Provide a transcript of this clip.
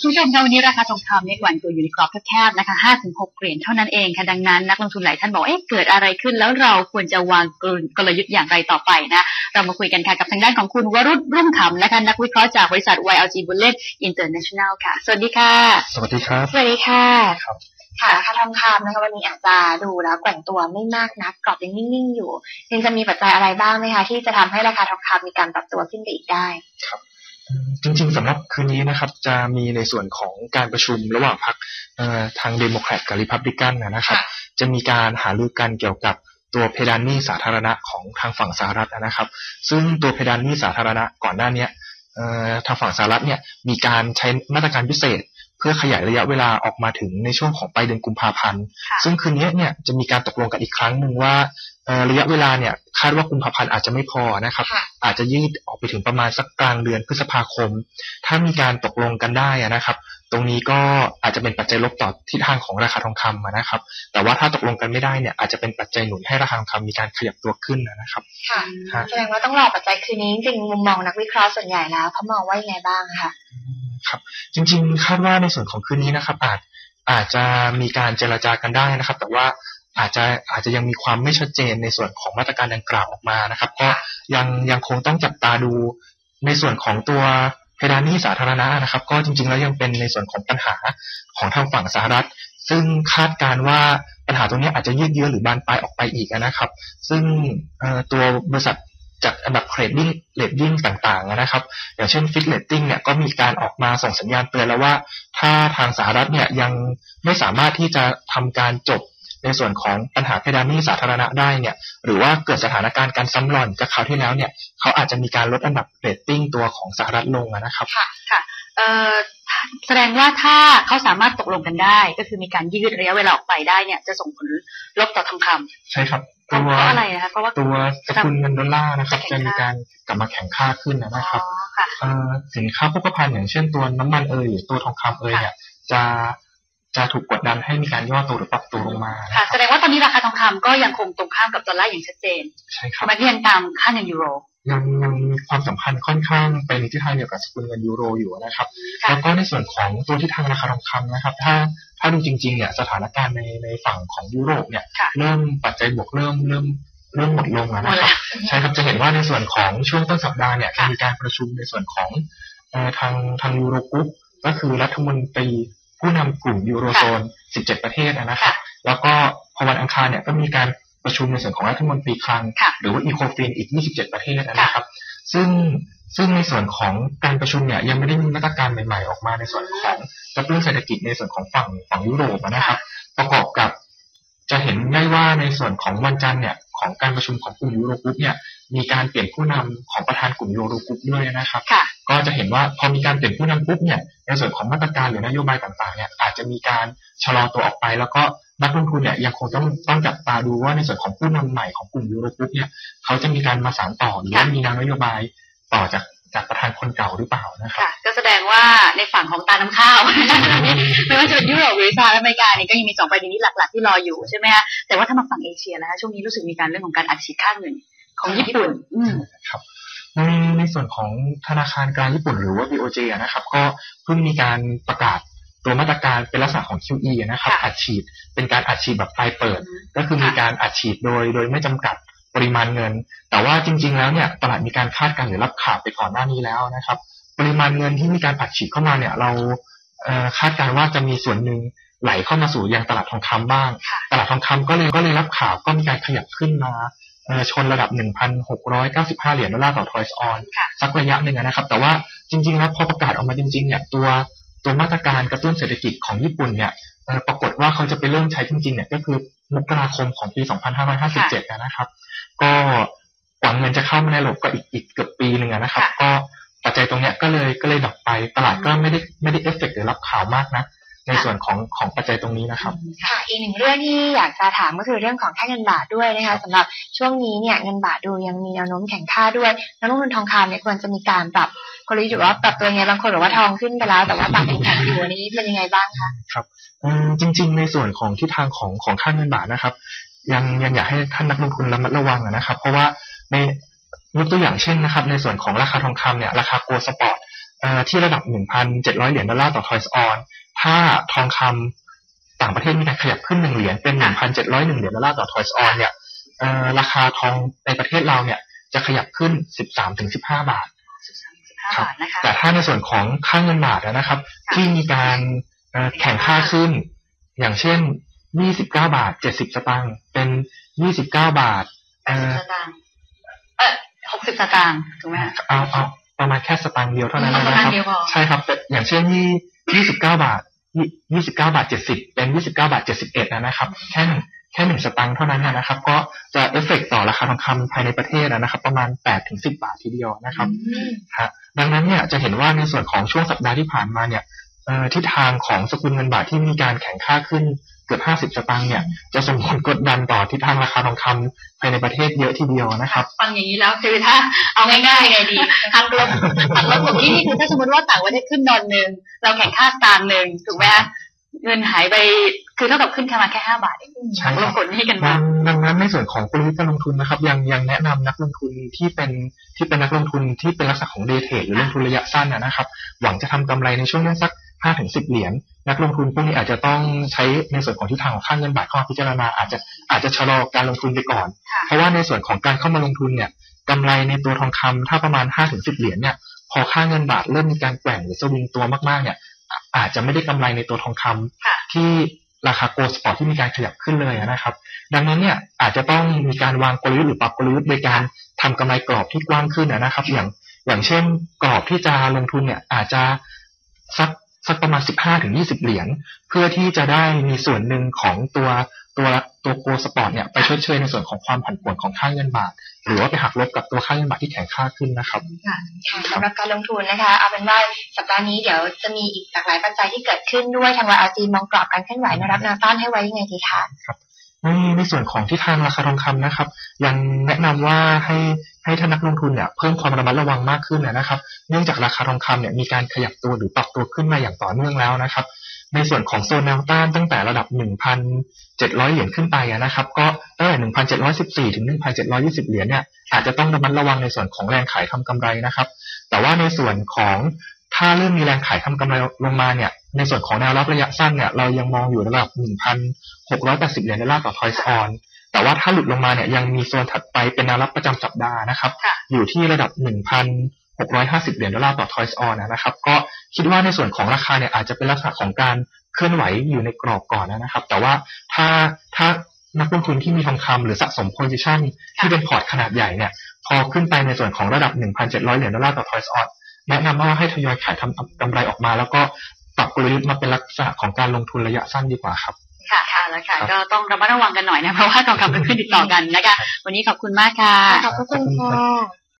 คุณผู้ชมคะวันนี้ราคาทองคำเนี่ยหวันตัวอยู่ในกรอบแคบๆนะคะ5-6เหรียญเท่านั้นเองค่ะดังนั้นนักลงทุนหลายท่านบอกเอ๊ะเกิดอะไรขึ้นแล้วเราควรจะวางกลยุทธ์อย่างไรต่อไปนะเรามาคุยกันค่ะกับทางด้านของคุณวรุษรุ่งขำนะคะนักวิเคราะห์จากบริษัท YLG Bullet International ค่ะ สวัสดีค่ะ สวัสดีครับสวัสดีค่ะครับค่ะราคาทองคำนะคะวันนี้อาจจะดูแล้วแกว่งตัวไม่มากนักกรอบยังนิ่งๆอยู่ยังจะมีปัจจัยอะไรบ้างไหมคะที่จะทำให้ราคาทองคำมีการปรับตัวขึ้นไปอีกได้ จริงๆสำหรับคืนนี้นะครับ จะมีในส่วนของการประชุมระหว่างพรรคเอ่อทางเดโมแครตกับริพับลิกันนะครับค่ะจะมีการหารือกันเกี่ยวกับตัวเพดานหนี้สาธารณะของทางฝั่งสหรัฐนะครับ ซึ่งตัวเพดานหนี้สาธารณะก่อนหน้าเนี้ยเอ่อทางฝั่งสหรัฐเนี่ยมีการใช้มาตรการพิเศษ เพื่อขยายระยะเวลาออกมาถึงในช่วงของปลายเดือนกุมภาพันธ์ค่ะซึ่งคืนนี้เนี่ยจะมีการตกลงกันอีกครั้งหนึ่งว่าเอ่อ ระยะเวลาเนี่ยคาดว่ากุมภาพันธ์อาจจะไม่พอนะครับค่ะอาจจะยืดออกไปถึงประมาณสักกลางเดือนพฤษภาคม ถ้ามีการตกลงกันได้อะนะครับ ตรงนี้ก็อาจจะเป็นปัจจัยลบต่อทิศทางของราคาทองคำอะนะครับ แต่ว่าถ้าตกลงกันไม่ได้เนี่ยอาจจะเป็นปัจจัยหนุนให้ราคาทองคำมีการขยับตัวขึ้นนะครับค่ะครับแสดงว่าต้องรอปัจจัยคืนนี้จริงๆมุมมองนักวิเคราะห์ส่วนใหญ่แล้วเขามองว่ายังไงบ้างคะครับ จริง ๆ คาดว่าในส่วนของคืนนี้นะครับ อาจอาจจะมีการเจรจากันได้นะครับ แต่ว่า อาจจะอาจจะยังมีความไม่ชัดเจนในส่วนของมาตรการดังกล่าวออกมานะครับ ก็ยังยังคงต้องจับตาดูในส่วนของตัวเพดานหนี้สาธารณะนะครับ ก็จริงๆแล้วยังเป็นในส่วนของปัญหาของทางฝั่งสหรัฐ ซึ่งคาดการณ์ว่าปัญหาตรงนี้อาจจะยืดเยื้อหรือบานปลายออกไปอีกนะครับ ซึ่งเอ่อตัวบริษัทจากอันดับเครดดิ้งเรดดิ้งต่างๆนะครับ อย่างเช่นฟิตเลตติ้งเนี่ยก็มีการออกมาส่งสัญญาณเตือนแล้วว่า ถ้าทางสหรัฐเนี่ยยังไม่สามารถที่จะทำการจบ ในส่วนของปัญหาเพดานหนี้สาธารณะได้เนี่ยหรือว่าเกิดสถานการณ์การซ้ำหล่อนกับคราวที่แล้วเนี่ยเขาอาจจะมีการลดอันดับเรตติ้งตัวของสหรัฐลงอะนะครับเอ่อแสดงว่าถ้าเขาสามารถตกลงกันได้ ก็คือมีการยืดระยะเวลาออกไปได้เนี่ยจะส่งผลลบต่อทองคำใช่ครับเพตัราะวเพราะอะไรนะคะเพราะว่าตัวสกุลเงินดอลลาร์นะครับ จะแข็จะงมีค่าการกลับมาแข็งค่าขึ้นนะครับอ๋อค่ะเอ่อสินค้าโภคภัณฑ์อย่างเช่นตัวน้ำมันเอยหรือตัวทองคำเอยเนี่ยจะ จะถูกกดดันให้มีการย่อตัวหรือปรับตัวลงมานะคค่ะรับแสดงว่าตอนนี้ราคาทองคำก็ยังคงตรงข้ามกับดอลลาร์อย่างชัดเจนใช่ครับมันก็ยังตามค่าเงินยูโรยังยังมีความสัมพันธ์ค่อนข้างไปในทิศทางเดียวกับสกุลเงินยูโรอยู่นะครับค่ะแล้วก็ในส่วนของตัวทิศทางราคาทองคำนะครับ ถ้าถ้าดูจริงๆเนี่ยสถานการณ์ในในฝั่งของยุโรปเนี่ยค่ะเริ่มปัจจัยบวกเริ่มเริ่มเริ่มหมดลงแล้วหมดนะคแล้รับวใช่ครับจะเห็นว่าในส่วนของช่วงต้นสัปดาห์เนี่ยจะค่ะมีการประชุมในส่วนของเอ่อทางทางยูโรกรุ๊ปก็คือรัฐมนตรี ผู้นำกลุ่มยูโรโซน 17 ประเทศนะครับแล้วก็พอวันอังคารเนี่ยก็มีการประชุมในส่วนของรัฐมนตรีคลังค่ะหรือว่าอีโคฟินอีก 27 ประเทศนะครับ ซึ่งซึ่งในส่วนของการประชุมเนี่ยยังไม่ได้มีมาตรการใหม่ ๆ ออกมาในส่วนของกระตุ้นเศรษฐกิจในส่วนของฝั่งฝั่งยุโรปนะครับ ประกอบกับจะเห็นได้ว่าในส่วนของวันจันทร์เนี่ยของการประชุมของกลุ่มยูโรกรุ๊ปเนี่ยมีการเปลี่ยนผู้นำของประธานกลุ่มยูโรกรุ๊ปด้วยนะครับค่ะ ก็จะเห็นว่าพอมีการเปลี่ยนผู้นำปุ๊บเนี่ยในส่วนของมาตรการหรือนโยบายต่างๆเนี่ยอาจจะมีการชะลอตัวออกไป แล้วก็นักลงทุนเนี่ยยังคงต้องต้องจับตาดูว่าในส่วนของผู้นำใหม่ของกลุ่มยูโรกรุ๊ปเนี่ยเขาจะมีการมาสานต่อหรือว่ามีแนวนโยบายต่อจากจากประธานคนเก่าหรือเปล่านะครับค่ะก็แสดงว่าในฝั่งของตาน้ำข้าวไม่ว่าจะเป็นยุโรปหรือสหรัฐอเมริกาเนี่ยก็ยังมีสองประเด็นนี้หลัก ๆ ที่รออยู่ใช่ไหมคะแต่ว่าถ้ามาฝั่งเอเชียแล้วช่วงนี้รู้สึกมีการเรื่องของการอัดฉีดค่าเงินของญี่ปุ่นอืมครับ ในในส่วนของธนาคารกลางญี่ปุ่นหรือว่า BOJ อะนะครับ ก็เพิ่งมีการประกาศตัวมาตรการเป็นลักษณะของ QE นะครับค่ะอัดฉีดเป็นการอัดฉีดแบบปลายเปิด ก็คือมีค่ะการอัดฉีดโดยโดยไม่จำกัดปริมาณเงิน แต่ว่าจริง ๆ แล้วเนี่ยตลาดมีการคาดการณ์หรือรับข่าวไปก่อนหน้านี้แล้วนะครับ ปริมาณเงินที่มีการอัดฉีดเข้ามาเนี่ยเราเอ่อคาดการณ์ว่าจะมีส่วนหนึ่งไหลเข้ามาสู่ยังตลาดทองคำบ้างค่ะตลาดทองคำก็เลยก็เลยรับข่าวก็มีการขยับขึ้นมาเอ่อ ชนระดับ 1,695 เหรียญดอลลาร์ต่อทอยส์ออนค่ะสักระยะหนึ่งนะครับ แต่ว่าจริงๆแล้วพอประกาศออกมาจริงๆเนี่ยตัวตัวมาตรการกระตุ้นเศรษฐกิจของญี่ปุ่นเนี่ยเอ่อปรากฏว่าเขาจะไปเริ่มใช้จริงๆเนี่ยก็คือมกราคมของปี 2557 นะครับ ก็กว่าเงินจะเข้ามาในระบบก็อีกอีกเกือบปีหนึ่งอะนะครับค่ะก็ปัจจัยตรงเนี้ยก็เลยก็เลยดรอปไปตลาดก็ไม่ได้ไม่ได้เอฟเฟกต์หรือรับข่าวมากนะ ในส่วนของของปัจจัยตรงนี้นะครับค่ะอีกหนึ่งเรื่องที่อยากจะถามก็คือเรื่องของค่าเงินบาทด้วยนะคะสำหรับช่วงนี้เนี่ยเงินบาทดูยังมีแนวโน้มแข็งค่าด้วยนักลงทุนทองคำเนี่ยควรจะมีการปรับกลยุทธ์หรือว่าปรับตัวยังไงบางคนบอกว่าทองขึ้นไปแล้ว แต่ว่าบาทยังแข็งอยู่อันนี้เป็นยังไงบ้างคะอืมจริง ๆ ในส่วนของทิศทางของของค่าเงินบาทนะครับ ยังยังอยากให้ท่านนักลงทุนระมัดระวังอะนะครับ เพราะว่าในยกตัวอย่างเช่นนะครับ ในส่วนของราคาทองคำเนี่ยราคาโกลด์สปอร์ตเอ่อที่ระดับ 1,700 เหรียญดอลลาร์ต่อทอยส์ออน ถ้าทองคำต่างประเทศมีการขยับขึ้นหนึ่งเหรียญเป็น1,701เหรียญดอลลาร์ต่อทอยส์ออนเนี่ยเอ่อราคาทองในประเทศเราเนี่ยจะขยับขึ้น13-15บาท15ครับบาทนะคะแต่ถ้าในส่วนของค่าเงินบาทนะครับค่ะที่มีการเอ่อแข่งค่าขึ้น อย่างเช่น 29 บาท 70 สตางค์เป็น 29 บาทเอ่อสตางค์เออ60 สตางค์ถูกไหมคะเอาเอาประมาณแค่สตางค์เดียวเท่านั้นเอาสนะตางครัค์บเดียวพอใช่ครับแต่อย่างเช่นยี่ยี่สิบเก้าบาท ยี่สิบเก้าบาทเจ็ดสิบเป็นยี่สิบเก้าบาทเจ็ดสิบเอ็ดนะครับ แค่หนึ่งแค่หนึ่งสตางค์เท่านั้นนะครับ ก็จะเอฟเฟกต์ต่อราคาทองคำภายในประเทศนะครับ ประมาณแปดถึงสิบาททีเดียวนะครับอืมฮะดังนั้นเนี่ยจะเห็นว่าในส่วนของช่วงสัปดาห์ที่ผ่านมาเนี่ยเอ่อทิศทางของสกุลเงินบาทที่มีการแข่งค่าขึ้นเกือบห้าสิบสตางค์เนี่ยจะส่งผลกดดันต่อทิศทางราคาทองคำภายในประเทศเยอะทีเดียวนะครับฟังอย่างนี้แล้วคือถ้าเอาง่ายๆไงดีหักลบหักลบตรงนี้นี่คือถ้าสมมติว่าต่างประเทศขึ้นดอนหนึ่งเราแข่งค่าสตางค์หนึ่งถูกไหมคะเงินหายไปคือเท่ากับขึ้นแค่มาแค่ห้าบาทเองใช่หักคลรับบผลนี่กันดัมางดังนั้นในส่วนของกลยุทธ์การลงทุนนะครับ ยังยังแนะนำนักลงทุนที่เป็นที่เป็นนักลงทุนที่เป็นลักษณะของเดย์เทรดหรือลงทุนระยะสั้นนะนะครับ หวังจะทำกำไรในช่วงนั้นสัก ห้าถึงสิบเหรียญนักลงทุนพวกนี้อาจจะต้องใช้ในส่วนของทิศทางของค่าเงินบาทเข้ามาพิจารณาอาจจะอาจจะชะลอการลงทุนไปก่อนค่ะเพราะว่าในส่วนของการเข้ามาลงทุนเนี่ยกำไรในตัวทองคำถ้าประมาณห้าถึงสิบเหรียญเนี่ยพอค่าเงินบาทเริ่มมีการแกว่งหรือสวิงตัวมากๆเนี่ยอะอาจจะไม่ได้กำไรในตัวทองคำค่ะที่ราคาโกลด์สปอร์ตที่มีการขยับขึ้นเลยนะครับ ดังนั้นเนี่ยอาจจะต้องมีการวางกลยุทธ์หรือปรับกลยุทธ์โดยการทำกำไรกรอบที่กว้างขึ้นนะครับ อย่างอย่างเช่นกรอบที่จะลงทุนเนี่ยอาจจะสัก สักประมาณ 15ถึง20 เหรียญเพื่อที่จะได้มีส่วนหนึ่งของตัวตัวตัวโกลด์สปอร์ตเนี่ยไปชดเชยในส่วนของความผันผวนของค่าเงินบาท หรือว่าไปหักลบกับตัวค่าเงินบาทที่แข็งค่าขึ้นนะครับค่ะสำหรับการลงทุนนะคะ เอาเป็นว่าสัปดาห์นี้เดี๋ยวจะมีอีกหลากหลายปัจจัยที่เกิดขึ้นด้วยทาง YLG มองกรอบการเคลื่อนไหวแนวรับแนวต้านให้ไว้ยังไงดีคะในในส่วนของที่ทางราคาทองคำนะครับ ยังแนะนำว่าให้ ให้ท่านนักลงทุนเนี่ยเพิ่มความระมัดระวังมากขึ้นนะครับ เนื่องจากราคาทองคำเนี่ยมีการขยับตัวหรือปรับตัวขึ้นมาอย่างต่อเนื่องแล้วนะครับ ในส่วนของโซนแนวต้านตั้งแต่ระดับ 1,700 เหรียญขึ้นไปนะครับ ก็ตั้งแต่ 1,714 ถึง 1,720 เหรียญเนี่ยอาจจะต้องระมัดระวังในส่วนของแรงขายทำกำไรนะครับ แต่ว่าในส่วนของถ้าเริ่มมีแรงขายทำกำไรลงมาเนี่ย ในส่วนของแนวรับระยะสั้นเนี่ยเรายังมองอยู่ระดับ 1,680 เหรียญดอลลาร์ต่อทอยส์ออน แต่ว่าถ้าหลุดลงมาเนี่ยยังมีโซนถัดไปเป็นแนวรับประจำสัปดาห์นะครับค่ะอยู่ที่ระดับ 1,650 เหรียญดอลลาร์ต่อทอยส์ออนนะครับ ก็คิดว่าในส่วนของราคาเนี่ยอาจจะเป็นลักษณะของการเคลื่อนไหวอยู่ในกรอบก่อนนะครับ แต่ว่าถ้าถ้านักลงทุนที่มีทองคำหรือสะสมโพซิชันที่เป็นพอร์ตขนาดใหญ่เนี่ย พอขึ้นไปในส่วนของระดับ 1,700 เหรียญดอลลาร์ต่อทอยส์ออนแนะนำว่าให้ทยอยขายทำกำไรออกมา แล้วก็ปรับกลยุทธ์มาเป็นลักษณะของการลงทุนระยะสั้นดีกว่าครับ ค่ะค่ะแล้วค่ะครับก็ต้องระมัดระวังกันหน่อยนะเพราะว่าทองคำก็ขึ้นติดต่อกันนะคะ วันนี้ขอบคุณมากค่ะ ขอบพระคุณค่ะ